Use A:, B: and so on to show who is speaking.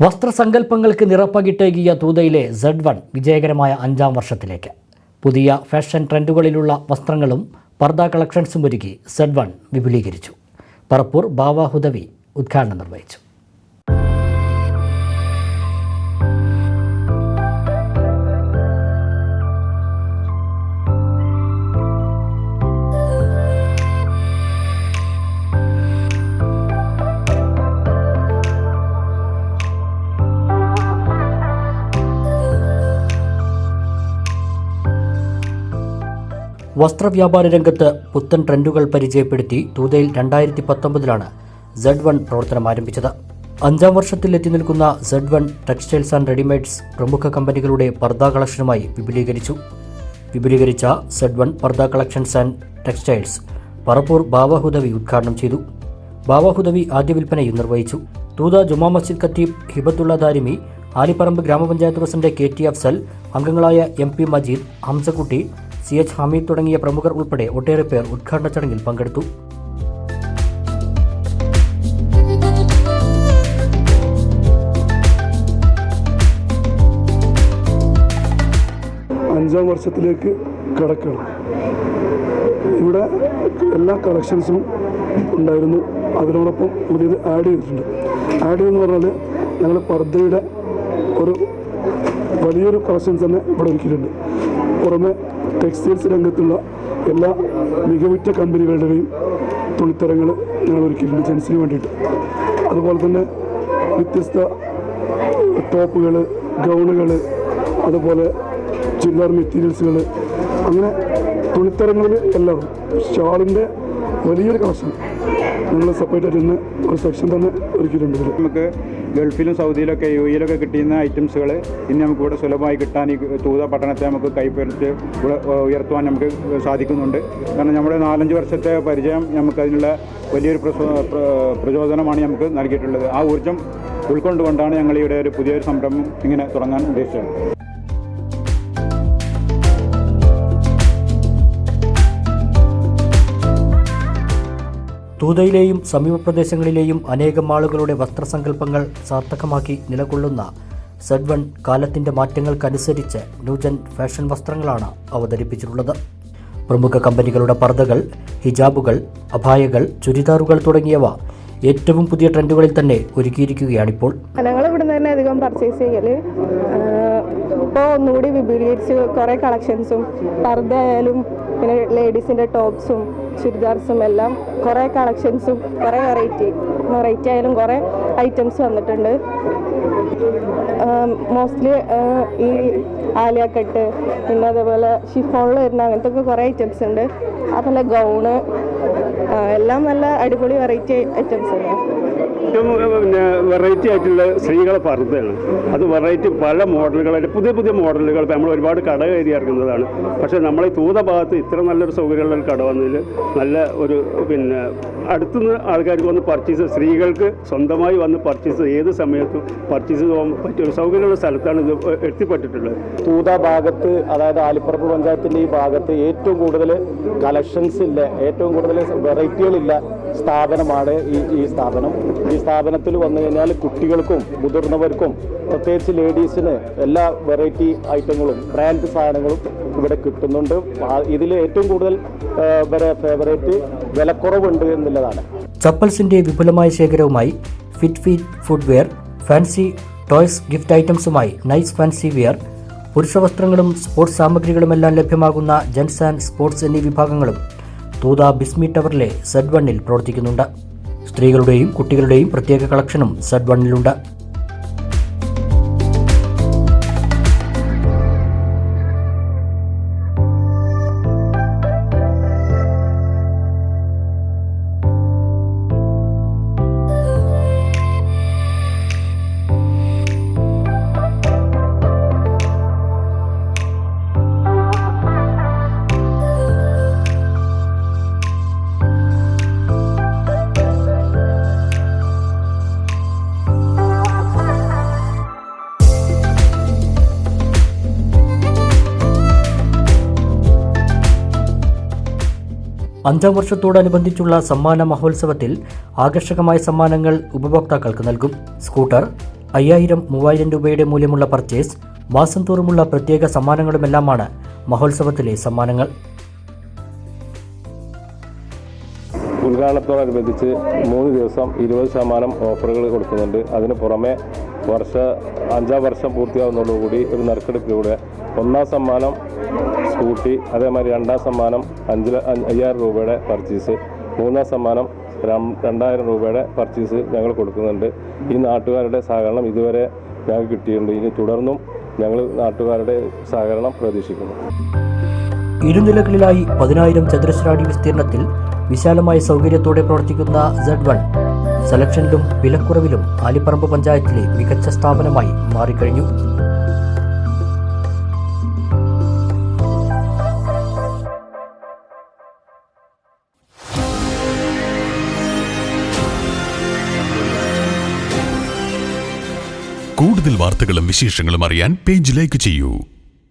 A: വസ്ത്രസങ്കല്പങ്ങൾക്ക് നിറപ്പകിട്ടേകിയ തൂതയിലെ Z one വിജയകരമായ അഞ്ചാം വർഷത്തിലേക്ക്. പുതിയ ഫാഷൻ ട്രെൻഡുകളിലുള്ള വസ്ത്രങ്ങളും പർദ കളക്ഷൻസും ഒരുക്കി സെഡ് വൺ വിപുലീകരിച്ചു. പറപ്പൂർ ബാവ ഹുദവി ഉദ്ഘാടനം നിർവഹിച്ചു. വസ്ത്രവ്യാപാര രംഗത്ത് പുത്തൻ ട്രെൻഡുകൾ പരിചയപ്പെടുത്തി തൂതയിൽ രണ്ടായിരത്തി പത്തൊമ്പതിലാണ് സെഡ് വൺ പ്രവർത്തനം ആരംഭിച്ചത്. അഞ്ചാം വർഷത്തിൽ എത്തി നിൽക്കുന്ന Z one textiles and readymades പ്രമുഖ കമ്പനികളുടെ പർദ കളക്ഷനുമായി വിപുലീകരിച്ചു. വിപുലീകരിച്ച Z one പർദ collections and textiles Parappur ബാബാഹുദവി ഉദ്ഘാടനം ചെയ്തു. ബാബാഹുദവി ആദ്യ വിൽപ്പനയും നിർവഹിച്ചു. തൂത ജുമാ മസ്ജിദ് ഖത്തീബ് ഹിബത്തുള്ള ദാരിമി ആലിപ്പറമ്പ് ഗ്രാമപഞ്ചായത്ത് പ്രസിഡന്റ് കെ ടി അഫ്സൽ അംഗങ്ങളായ M P Majeed Hamsakutty C H Hameed തുടങ്ങിയ പ്രമുഖർ ഉൾപ്പെടെ ഒട്ടേറെ പേർ ഉദ്ഘാടന ചടങ്ങിൽ പങ്കെടുത്തു.
B: അഞ്ചാം വർഷത്തിലേക്ക് കടക്കണം ഇവിടെ എല്ലാ കളക്ഷൻസും ഉണ്ടായിരുന്നു. അതിനോടൊപ്പം പുതിയത് ആഡ് ചെയ്തിട്ടുണ്ട്. ആഡ് ചെയ്തെന്ന് പറഞ്ഞാൽ ഞങ്ങൾ പർദ്ദയുടെ ഒരു വലിയൊരു കളക്ഷൻസ് തന്നെ ഇവിടെ ഒരുക്കിയിട്ടുണ്ട്. പുറമെ ടെക്സ്റ്റൈൽസ് രംഗത്തുള്ള എല്ലാ മികവുറ്റ കമ്പനികളുടെയും തുണിത്തരങ്ങൾ ഞങ്ങൾ ഒരുക്കിയിട്ടുണ്ട് ജെൻസിന് വേണ്ടിയിട്ട്. അതുപോലെ തന്നെ വ്യത്യസ്ത ടോപ്പുകൾ ഗൗണുകൾ അതുപോലെ ചില്ലർ മെറ്റീരിയൽസുകൾ അങ്ങനെ തുണിത്തരങ്ങളിൽ എല്ലാവരും. ഷാളിന്റെ വലിയൊരു കളക്ഷൻ. ഞങ്ങൾ സെപ്പറേറ്റ് ആയിട്ട് ഒരു സെക്ഷൻ തന്നെ ഒരുക്കിയിട്ടുണ്ട്
C: നമുക്ക് ഗൾഫിലും സൗദിയിലൊക്കെ യു എയിലൊക്കെ കിട്ടിയുന്ന ഐറ്റംസുകൾ ഇനി നമുക്ക് ഇവിടെ സുലഭമായി കിട്ടാൻ ഈ തൂത പട്ടണത്തെ നമുക്ക് കൈപ്പറിച്ച് ഉയർത്തുവാൻ നമുക്ക് സാധിക്കുന്നുണ്ട്. കാരണം നമ്മുടെ നാലഞ്ച് വർഷത്തെ പരിചയം നമുക്ക് അതിനുള്ള വലിയൊരു പ്രചോദനമാണ് നമുക്ക് നൽകിയിട്ടുള്ളത്. ആ ഊർജം ഉൾക്കൊണ്ടുകൊണ്ടാണ് ഞങ്ങൾ ഇവിടെ ഒരു പുതിയൊരു സംരംഭം ഇങ്ങനെ തുടങ്ങാൻ ഉദ്ദേശിച്ചത്.
A: തൂതയിലെയും സമീപ പ്രദേശങ്ങളിലെയും അനേകം ആളുകളുടെ വസ്ത്രസങ്കല്പങ്ങൾ സാർത്ഥകമാക്കി നിലകൊള്ളുന്ന സെഡ് വൺ കാലത്തിന്റെ മാറ്റങ്ങൾക്കനുസരിച്ച് ന്യൂജൻ ഫാഷൻ വസ്ത്രങ്ങളാണ് അവതരിപ്പിച്ചിട്ടുള്ളത്. പ്രമുഖ കമ്പനികളുടെ പർദ്ദകൾ ഹിജാബുകൾ അഭായകൾ ചുരിദാറുകൾ തുടങ്ങിയവ ഏറ്റവും പുതിയ ട്രെൻഡുകളിൽ തന്നെ ഒരുക്കിയിരിക്കുകയാണിപ്പോൾ.
D: ഞങ്ങൾ ഇവിടുന്ന് തന്നെ അധികം പർച്ചേസ് ചെയ്യൽ ഇപ്പോൾ ഒന്നുകൂടി വിപുലീകരിച്ച് കുറേ കളക്ഷൻസും പർദ്ദ ആയാലും പിന്നെ ലേഡീസിന്റെ ടോപ്സും ചുരിദാർസും എല്ലാം കുറേ കളക്ഷൻസും കുറേ വെറൈറ്റി വെറൈറ്റി ആയാലും കുറേ ഐറ്റംസ് വന്നിട്ടുണ്ട്. മോസ്റ്റ്ലി ഈ ആലിയാക്കെട്ട് പിന്നെ അതേപോലെ ഷിഫോണിൽ വരുന്ന അങ്ങനത്തെ ഒക്കെ കുറേ ഐറ്റംസ് ഉണ്ട്. അതുപോലെ ഗൗണ് എല്ലാം നല്ല അടിപൊളി വെറൈറ്റി ഐറ്റംസ് ഉണ്ട്
E: ഏറ്റവും പിന്നെ വെറൈറ്റി ആയിട്ടുള്ള സ്ത്രീകളെ പർദ്ദയാണ് അത് വെറൈറ്റി പല മോഡലുകളായിട്ട് പുതിയ പുതിയ മോഡലുകൾ ഇപ്പം നമ്മൾ ഒരുപാട് കട കയറി ഇറങ്ങുന്നതാണ്. പക്ഷേ നമ്മളെ തൂത ഭാഗത്ത് ഇത്ര നല്ലൊരു സൗകര്യമുള്ള കട വന്നതിൽ നല്ല ഒരു പിന്നെ അടുത്തുനിന്ന് ആൾക്കാർക്ക് വന്ന് പർച്ചേസ് സ്ത്രീകൾക്ക് സ്വന്തമായി വന്ന് പർച്ചേസ് ഏത് സമയത്തും പർച്ചേസ് പോകാൻ പറ്റിയ ഒരു സൗകര്യമുള്ള സ്ഥലത്താണ് ഇത് എത്തിപ്പെട്ടിട്ടുള്ളത്.
F: തൂത ഭാഗത്ത് അതായത് ആലിപ്പറമ്പ് പഞ്ചായത്തിന്റെ ഈ ഭാഗത്ത് ഏറ്റവും കൂടുതൽ കളക്ഷൻസ് ഇല്ല ഏറ്റവും കൂടുതൽ വെറൈറ്റികളില്ല സ്ഥാപനമാണ് ഈ ഈ സ്ഥാപനം. ഈ സ്ഥാപനത്തിൽ വന്നു കഴിഞ്ഞാൽ കുട്ടികൾക്കും മുതിർന്നവർക്കും പ്രത്യേകിച്ച് ലേഡീസിന് എല്ലാ വെറൈറ്റി ഐറ്റങ്ങളും ബ്രാൻഡ് സാധനങ്ങളും ഇവിടെ കിട്ടുന്നുണ്ട്. ഇതിൽ ഏറ്റവും കൂടുതൽ വരെ ഫേവറേറ്റ് വിലക്കുറവുണ്ട് എന്നുള്ളതാണ്.
A: ചപ്പൽസിന്റെ വിപുലമായ ശേഖരവുമായി fit feet footwear fancy toys gift ഐറ്റംസുമായി nice fancy wear പുരുഷ വസ്ത്രങ്ങളും സ്പോർട്സ് സാമഗ്രികളുമെല്ലാം ലഭ്യമാകുന്ന ജെൻസ് ആൻഡ് സ്പോർട്സ് എന്നീ വിഭാഗങ്ങളും തൂത ബിസ്മി ടവറിലെ സെഡ് വണ്ണിൽ പ്രവർത്തിക്കുന്നുണ്ട്. സ്ത്രീകളുടെയും കുട്ടികളുടെയും പ്രത്യേക കളക്ഷനും സെഡ് വണ്ണിലുണ്ട് അഞ്ചാം വർഷത്തോടനുബന്ധിച്ചുള്ള സമ്മാന മഹോത്സവത്തിൽ ആകർഷകമായ സമ്മാനങ്ങൾ ഉപഭോക്താക്കൾക്ക് നൽകും. സ്കൂട്ടർ അയ്യായിരം മൂവായിരം രൂപയുടെ മൂല്യമുള്ള പർച്ചേസ് മാസം തോറുമുള്ള പ്രത്യേക സമ്മാനങ്ങളുമെല്ലാമാണ് മഹോത്സവത്തിലെ സമ്മാനങ്ങൾ.
G: ഉദ്ഘാടനത്തോടനുബന്ധിച്ച് മൂന്ന് ദിവസം ഇരുപത് ശതമാനം ഓഫറുകൾ കൊടുക്കുന്നുണ്ട്. അതിന് പുറമെ വർഷ അഞ്ചാം വർഷം പൂർത്തിയാവുന്നതോടുകൂടി ഒരു നറുക്കെടുപ്പിലൂടെ ഒന്നാം സമ്മാനം സ്കൂട്ടി അതേമാതിരി രണ്ടാം സമ്മാനം അഞ്ച് അയ്യായിരം രൂപയുടെ പർച്ചേസ് മൂന്നാം സമ്മാനം രണ്ടായിരം രൂപയുടെ പർച്ചേസ് ഞങ്ങൾ കൊടുക്കുന്നുണ്ട്. ഈ നാട്ടുകാരുടെ സഹകരണം ഇതുവരെ ഞങ്ങൾക്ക് കിട്ടിയിട്ടുണ്ട്. ഇനി തുടർന്നും ഞങ്ങൾ നാട്ടുകാരുടെ സഹകരണം പ്രതീക്ഷിക്കുന്നു.
A: ഇരുനിലകളിലായി പതിനായിരം ചതുരശ്ര അടി വിസ്തീർണത്തിൽ വിശാലമായ സൗകര്യത്തോടെ പ്രവർത്തിക്കുന്ന സെഡ് വൺ സെലക്ഷനിലും വിലക്കുറവിലും ആലിപ്പറമ്പ് പഞ്ചായത്തിലെ മികച്ച സ്ഥാപനമായി മാറിക്കഴിഞ്ഞു.
H: കൂടുതൽ വാർത്തകളും വിശേഷങ്ങളും അറിയാൻ പേജ് ലൈക്ക് ചെയ്യൂ.